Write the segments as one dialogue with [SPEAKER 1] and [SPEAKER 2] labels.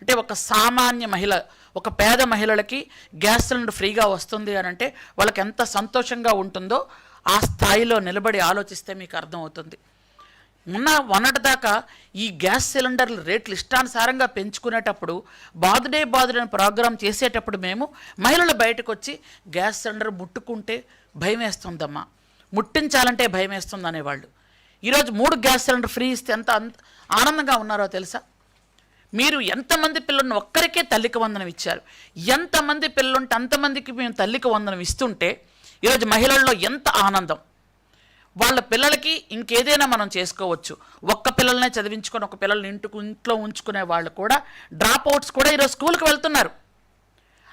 [SPEAKER 1] అంటే ఒక సామాన్య మహిళ ఒక పేద మహిళలకి గ్యాస్ సిలిండర్ ఫ్రీగా వస్తుంది అని అంటే వాళ్ళకి ఎంత సంతోషంగా ఉంటుందో ఆ స్థాయిలో నిలబడి ఆలోచిస్తే మీకు అర్థమవుతుంది. మొన్న మొన్నటి దాకా ఈ గ్యాస్ సిలిండర్ల రేట్లు ఇష్టానుసారంగా పెంచుకునేటప్పుడు బాదుడే బాదుడే ప్రోగ్రాం చేసేటప్పుడు మేము మహిళలు బయటకు వచ్చి గ్యాస్ సిలిండర్ ముట్టుకుంటే భయం వేస్తుందమ్మా. ముట్టించాలంటే భయం వేస్తుంది అనేవాళ్ళు ఈరోజు మూడు గ్యాస్ సిలిండర్ ఫ్రీ ఇస్తే ఎంత ఆనందంగా ఉన్నారో తెలుసా? మీరు ఎంతమంది పిల్లలను ఒక్కరికే తల్లికి వందనం ఇచ్చారు? ఎంతమంది పిల్లలుంటే అంతమందికి మేము తల్లికి వందనం ఇస్తుంటే ఈరోజు మహిళల్లో ఎంత ఆనందం? వాళ్ళ పిల్లలకి ఇంకేదైనా మనం చేసుకోవచ్చు. ఒక్క పిల్లలనే చదివించుకొని ఒక పిల్లల్ని ఇంటికి ఇంట్లో ఉంచుకునే వాళ్ళు కూడా డ్రాప్ అవుట్స్ కూడా ఈరోజు స్కూల్కి వెళ్తున్నారు.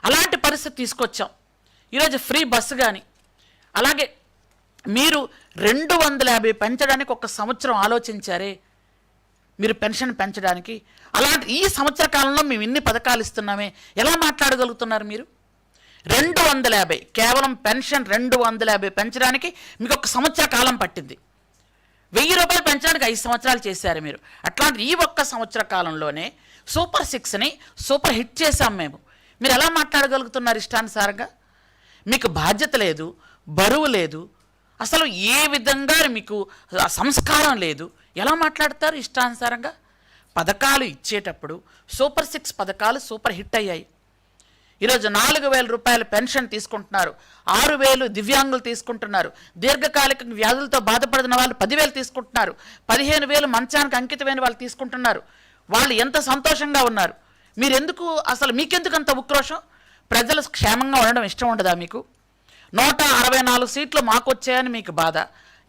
[SPEAKER 1] అలాంటి పరిస్థితి తీసుకొచ్చాం. ఈరోజు ఫ్రీ బస్సు కానీ అలాగే మీరు రెండు వందల యాభై పెంచడానికి ఒక సంవత్సరం ఆలోచించారే? మీరు పెన్షన్ పెంచడానికి. అలాంటి ఈ సంవత్సర కాలంలో మేము ఇన్ని పథకాలు ఇస్తున్నామే? ఎలా మాట్లాడగలుగుతున్నారు మీరు? రెండు వందల యాభై. కేవలం పెన్షన్ రెండు వందల యాభై పెంచడానికి మీకు ఒక సంవత్సర కాలం పట్టింది. వెయ్యి రూపాయలు పెంచడానికి ఐదు సంవత్సరాలు చేశారు మీరు. అట్లాంటి ఈ ఒక్క సంవత్సర కాలంలోనే సూపర్ సిక్స్ని సూపర్ హిట్ చేశాం మేము. మీరు ఎలా మాట్లాడగలుగుతున్నారు ఇష్టానుసారంగా? మీకు బాధ్యత లేదు బరువు లేదు అసలు ఏ విధంగా మీకు సంస్కారం లేదు? ఎలా మాట్లాడతారు ఇష్టానుసారంగా? పథకాలు ఇచ్చేటప్పుడు సూపర్ సిక్స్ పథకాలు సూపర్ హిట్ అయ్యాయి. ఈరోజు నాలుగు వేల రూపాయల పెన్షన్ తీసుకుంటున్నారు. ఆరు వేలు దివ్యాంగులు తీసుకుంటున్నారు. దీర్ఘకాలిక వ్యాధులతో బాధపడిన వాళ్ళు పదివేలు తీసుకుంటున్నారు. పదిహేను వేలు మంచానికి అంకితమైన వాళ్ళు తీసుకుంటున్నారు. వాళ్ళు ఎంత సంతోషంగా ఉన్నారు? మీరెందుకు అసలు మీకెందుకు అంత ఉక్రోషం? ప్రజలు క్షేమంగా ఉండడం ఇష్టం ఉండదా మీకు? నూట అరవై నాలుగు సీట్లు మాకు వచ్చాయని మీకు బాధ.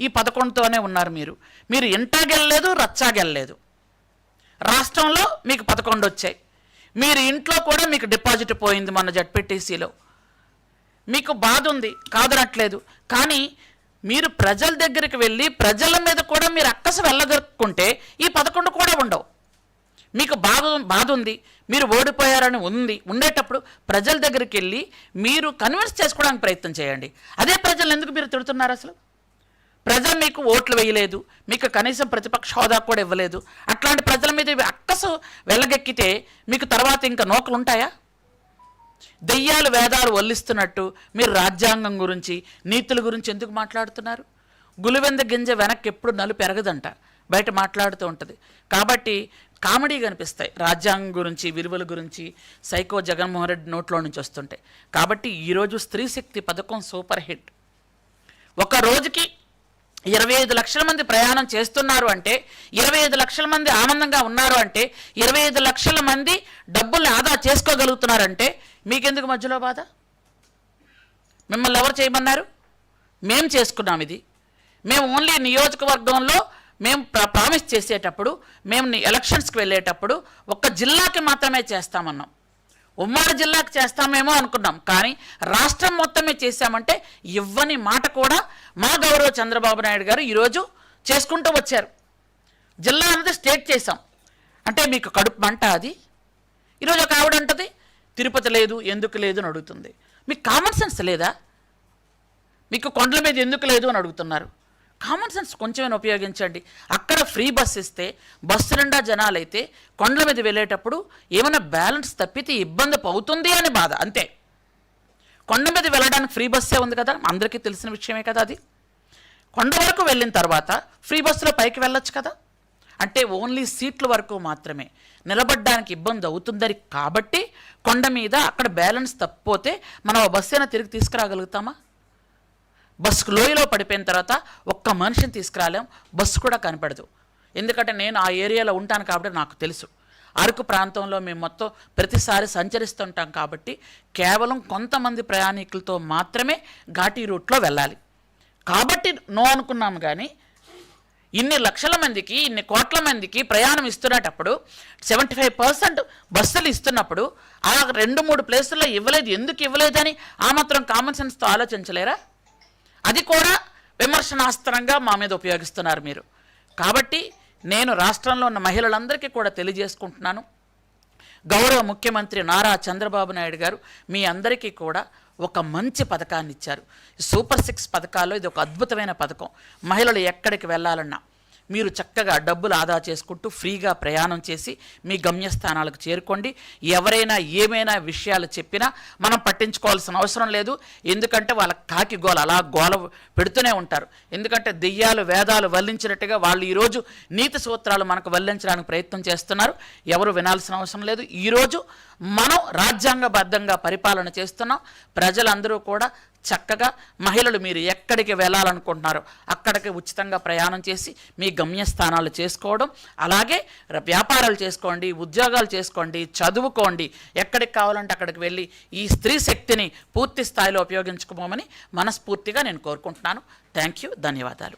[SPEAKER 1] ఈ పదకొండుతోనే ఉన్నారు మీరు. మీరు ఇంటాగెళ్ళలేదు రచ్చాగెళ్ళలేదు రాష్ట్రంలో మీకు పదకొండు వచ్చాయి మీరు ఇంట్లో కూడా మీకు డిపాజిట్ పోయింది మన జడ్పీటీసీలో. మీకు బాధ ఉంది కాదనట్లేదు. కానీ మీరు ప్రజల దగ్గరికి వెళ్ళి ప్రజల మీద కూడా మీరు అక్కస వెళ్ళగొక్కుంటే ఈ పదకొండు కూడా ఉండవు. మీకు బాధ బాధ ఉంది మీరు ఓడిపోయారని ఉంది ఉండేటప్పుడు ప్రజల దగ్గరికి వెళ్ళి మీరు కన్విన్స్ చేసుకోవడానికి ప్రయత్నం చేయండి. అదే ప్రజలు ఎందుకు మీరు తిడుతున్నారు అసలు? ప్రజలు మీకు ఓట్లు వేయలేదు మీకు కనీసం ప్రతిపక్ష హోదా కూడా ఇవ్వలేదు. అట్లాంటి ప్రజల మీద అక్కసు వెళ్ళగెక్కితే మీకు తర్వాత ఇంకా నోకలు ఉంటాయా? దెయ్యాలు వేదాలు వల్లిస్తున్నట్టు మీరు రాజ్యాంగం గురించి నీతుల గురించి ఎందుకు మాట్లాడుతున్నారు? గులివెంద గింజ వెనక్కి ఎప్పుడు నలు పెరగదంట బయట మాట్లాడుతూ ఉంటుంది. కాబట్టి కామెడీ కనిపిస్తాయి. రాజ్యాంగం గురించి విలువల గురించి సైకో జగన్మోహన్ రెడ్డి నోట్లో నుంచి వస్తుంటాయి. కాబట్టి ఈరోజు స్త్రీ శక్తి పథకం సూపర్ హిట్. ఒక రోజుకి ఇరవై ఐదు లక్షల మంది ప్రయాణం చేస్తున్నారు అంటే ఇరవై ఐదు లక్షల మంది ఆనందంగా ఉన్నారు అంటే ఇరవై ఐదు లక్షల మంది డబ్బుల్ని ఆదా చేసుకోగలుగుతున్నారంటే మీకెందుకు మధ్యలో బాధ? మిమ్మల్ని ఎవరు చేయమన్నారు? మేం చేసుకున్నాం ఇది. మేము ఓన్లీ నియోజకవర్గంలో మేము ప్ర- ప్రామిస్ చేసేటప్పుడు మేము ఎలక్షన్స్కి వెళ్ళేటప్పుడు ఒక్క జిల్లాకి మాత్రమే చేస్తామన్నాం. ఉమ్మడి జిల్లాకు చేస్తామేమో అనుకున్నాం. కానీ రాష్ట్రం మొత్తమే చేశామంటే ఇవ్వని మాట కూడా మా గౌరవ చంద్రబాబు నాయుడు గారు ఈరోజు చేసుకుంటూ వచ్చారు. జిల్లా అనేది స్టేట్ చేశాం. అంటే మీకు కడుపు మంట అది. ఈరోజు ఒక ఆవిడ అంటది తిరుపతి లేదు ఎందుకు లేదు అని అడుగుతుంది. మీకు కామన్ సెన్స్ లేదా? మీకు కొండల మీద ఎందుకు లేదు అని అడుగుతున్నారు. కామన్ సెన్స్ కొంచెమైనా ఉపయోగించండి. అక్కడ ఫ్రీ బస్ ఇస్తే బస్సు నిండా జనాలైతే కొండల మీద వెళ్ళేటప్పుడు ఏమైనా బ్యాలెన్స్ తప్పితే ఇబ్బంది అవుతుంది అని బాధ అంతే. కొండ మీద వెళ్ళడానికి ఫ్రీ బస్సే ఉంది కదా అందరికీ తెలిసిన విషయమే కదా అది. కొండ వరకు వెళ్ళిన తర్వాత ఫ్రీ బస్సులో పైకి వెళ్ళొచ్చు కదా. అంటే ఓన్లీ సీట్ల వరకు మాత్రమే. నిలబడడానికి ఇబ్బంది అవుతుందని కాబట్టి కొండ మీద అక్కడ బ్యాలెన్స్ తప్పిపోతే మనం ఆ బస్సు అయినా తిరిగి తీసుకురాగలుగుతామా? బస్సు లోయలో పడిపోయిన తర్వాత ఒక్క మనిషిని తీసుకురాలేం బస్సు కూడా కనపడదు. ఎందుకంటే నేను ఆ ఏరియాలో ఉంటాను కాబట్టి నాకు తెలుసు. అరకు ప్రాంతంలో మేము మొత్తం ప్రతిసారి సంచరిస్తుంటాం కాబట్టి కేవలం కొంతమంది ప్రయాణికులతో మాత్రమే ఘాటీ రూట్లో వెళ్ళాలి. కాబట్టి నో అనుకున్నాము కానీ ఇన్ని లక్షల మందికి ఇన్ని కోట్ల మందికి ప్రయాణం ఇస్తున్నటప్పుడు సెవెంటీ ఫైవ్ పర్సెంట్ బస్సులు ఇస్తున్నప్పుడు ఆ రెండు మూడు ప్లేసుల్లో ఇవ్వలేదు ఎందుకు ఇవ్వలేదని ఆ మాత్రం కామన్ సెన్స్తో ఆలోచించలేరా? అది కూడా విమర్శనాస్త్రంగా మా మీద ఉపయోగిస్తున్నారు మీరు. కాబట్టి నేను రాష్ట్రంలో ఉన్న మహిళలందరికీ కూడా తెలియజేసుకుంటున్నాను. గౌరవ ముఖ్యమంత్రి నారా చంద్రబాబు నాయుడు గారు మీ అందరికీ కూడా ఒక మంచి పథకాన్ని ఇచ్చారు సూపర్ సిక్స్ పథకాల్లో ఇది ఒక అద్భుతమైన పథకం. మహిళలు ఎక్కడికి వెళ్ళాలన్నా మీరు చక్కగా డబ్బులు ఆదా చేసుకుంటూ ఫ్రీగా ప్రయాణం చేసి మీ గమ్యస్థానాలకు చేరుకోండి. ఎవరైనా ఏమైనా విషయాలు చెప్పినా మనం పట్టించుకోవాల్సిన అవసరం లేదు. ఎందుకంటే వాళ్ళ కాకి గోల అలా గోల పెడుతూనే ఉంటారు. ఎందుకంటే దెయ్యాలు వేదాలు వల్లించినట్టుగా వాళ్ళు ఈరోజు నీతి సూత్రాలు మనకు వల్లించడానికి ప్రయత్నం చేస్తున్నారు. ఎవరు వినాల్సిన అవసరం లేదు. ఈరోజు మనం రాజ్యాంగబద్ధంగా పరిపాలన చేస్తున్నాం. ప్రజలందరూ కూడా చక్కగా మహిళలు మీరు ఎక్కడికి వెళ్ళాలనుకుంటున్నారో అక్కడికి ఉచితంగా ప్రయాణం చేసి మీ గమ్యస్థానాలు చేసుకోవడం అలాగే వ్యాపారాలు చేసుకోండి ఉద్యోగాలు చేసుకోండి చదువుకోండి ఎక్కడికి కావాలంటే అక్కడికి వెళ్ళి ఈ స్త్రీ శక్తిని పూర్తి స్థాయిలో ఉపయోగించుకోమని మనస్ఫూర్తిగా నేను కోరుకుంటున్నాను. థ్యాంక్ యూ ధన్యవాదాలు.